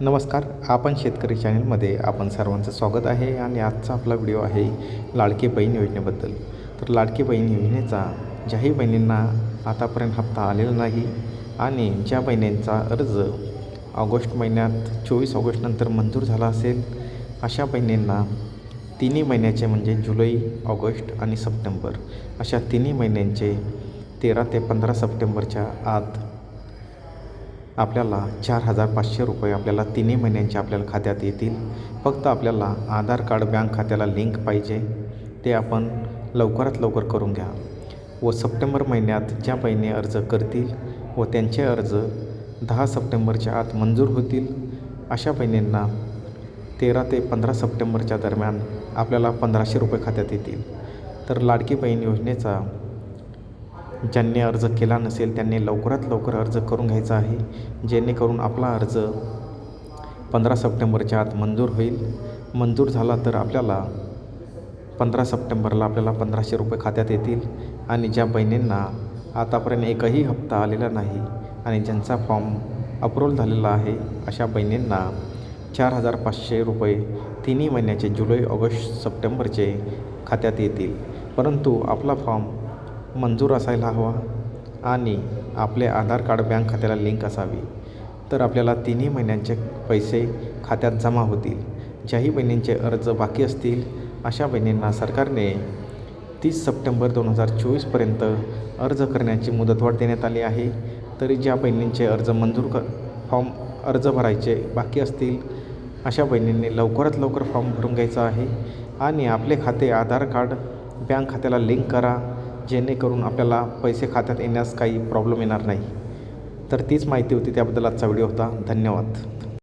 नमस्कार आपण शेतकरी चॅनलमध्ये आपण सर्वांचं स्वागत आहे आणि आजचा आपला व्हिडिओ आहे लाडकी बहीण योजनेबद्दल. तर लाडकी बहीण योजनेचा ज्याही बहिणींना आतापर्यंत हप्ता आलेला नाही आणि ज्या बहिणींचा अर्ज ऑगस्ट महिन्यात चोवीस ऑगस्टनंतर मंजूर झाला असेल अशा बहिणींना तिन्ही महिन्याचे म्हणजे जुलै ऑगस्ट आणि सप्टेंबर अशा तिन्ही महिन्यांचे तेरा ते पंधरा सप्टेंबरच्या आत आपल्याला चार हजार पाचशे रुपये आपल्याला तिन्ही महिन्यांचे आपल्याला खात्यात येतील. फक्त आपल्याला आधार कार्ड बँक खात्याला लिंक पाहिजे. ते आपण लवकरात लवकर करून घ्या. व सप्टेंबर महिन्यात ज्या बहिणी अर्ज करतील व त्यांचे अर्ज दहा सप्टेंबरच्या आत मंजूर होतील अशा बहिणींना तेरा ते पंधरा सप्टेंबरच्या दरम्यान आपल्याला पंधराशे रुपये खात्यात येतील. तर लाडकी बहीण योजनेचा ज्यांनी अर्ज केला नसेल त्यांनी लवकरात लवकर अर्ज करून घ्यायचा आहे जेणेकरून आपला अर्ज पंधरा सप्टेंबरच्या आत मंजूर होईल. मंजूर झाला तर आपल्याला पंधरा सप्टेंबरला आपल्याला पंधराशे रुपये खात्यात येतील आणि ज्या बहिणींना आतापर्यंत एकही हप्ता आलेला नाही आणि ज्यांचा फॉर्म अप्रूव्ह झालेला आहे अशा बहिणींना चार हजार पाचशे रुपये तिन्ही महिन्याचे जुलै ऑगस्ट सप्टेंबरचे खात्यात येतील. परंतु आपला फॉर्म मंजूर असायला हवा आणि आपले आधार कार्ड बँक खात्याला लिंक असावी. तर आपल्याला तिन्ही महिन्यांचे पैसे खात्यात जमा होतील. ज्याही बहिणींचे अर्ज बाकी असतील अशा बहिणींना सरकारने तीस सप्टेंबर दोन हजार चोवीसपर्यंत अर्ज करण्याची मुदतवाढ देण्यात आली आहे. तरी ज्या बहिणींचे अर्ज मंजूर क फॉर्म अर्ज भरायचे बाकी असतील अशा बहिणींनी लवकरात लवकर फॉर्म भरून घ्यायचा आहे. आणि आपले खाते आधार कार्ड बँक खात्याला लिंक करा. जेणेकरून आपल्याला पैसे खात्यात येण्यास काही प्रॉब्लेम येणार नाही. तर तीच माहिती होती त्याबद्दल आजचा व्हिडिओ होता. धन्यवाद.